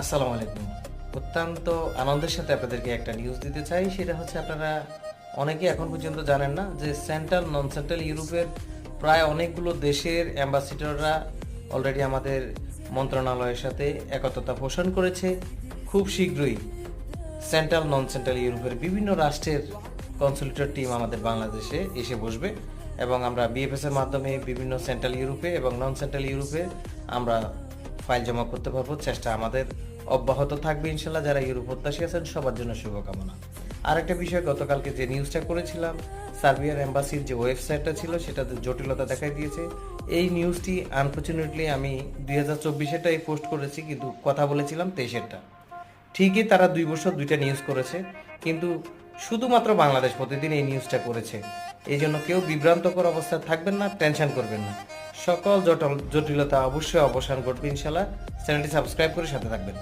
আসসালামু আলাইকুম। অত্যন্ত আনন্দের সাথে আপনাদেরকে একটা নিউজ দিতে চাই, সেটা হচ্ছে আপনারা অনেকে এখন পর্যন্ত জানেন না যে সেন্ট্রাল নন সেন্ট্রাল ইউরোপের প্রায় অনেকগুলো দেশের অ্যাম্বাসিডররা অলরেডি আমাদের মন্ত্রণালয়ের সাথে একত্রতা পোষণ করেছে। খুব শীঘ্রই সেন্ট্রাল নন সেন্ট্রাল ইউরোপের বিভিন্ন রাষ্ট্রের কনসুলেটর টিম আমাদের বাংলাদেশে এসে বসবে এবং আমরা বিএফএস এর মাধ্যমে বিভিন্ন সেন্ট্রাল ইউরোপে এবং নন সেন্ট্রাল ইউরোপে আমরা ফাইল জমা করতে পারব, চেষ্টা আমাদের অব্যাহত থাকবে ইনশাল্লাহ। যারা ইউরোপ প্রত্যাশী আছেন, সবার জন্য শুভকামনা। আর একটা বিষয়, গতকালকে যে নিউজটা করেছিলাম, সার্বিয়ার এম্বাসির যে ওয়েবসাইটটা ছিল, সেটাতে জটিলতা দেখাই দিয়েছে। এই নিউজটি আনফর্চুনেটলি আমি দুই হাজার চব্বিশেরটাই পোস্ট করেছি, কিন্তু কথা বলেছিলাম তেইশেরটা। ঠিকই তারা দুই বছর দুইটা নিউজ করেছে, কিন্তু শুধুমাত্র বাংলাদেশ প্রতিদিন এই নিউজটা করেছে। এই জন্য কেউ বিভ্রান্তকর অবস্থায় থাকবেন না, টেনশন করবেন না। সকল জটল জটিলতা অবশ্যই অবসান ঘটবে ইনশাল্লাহ চ্যানেলটি সাবস্ক্রাইব করে সাথে থাকবেন।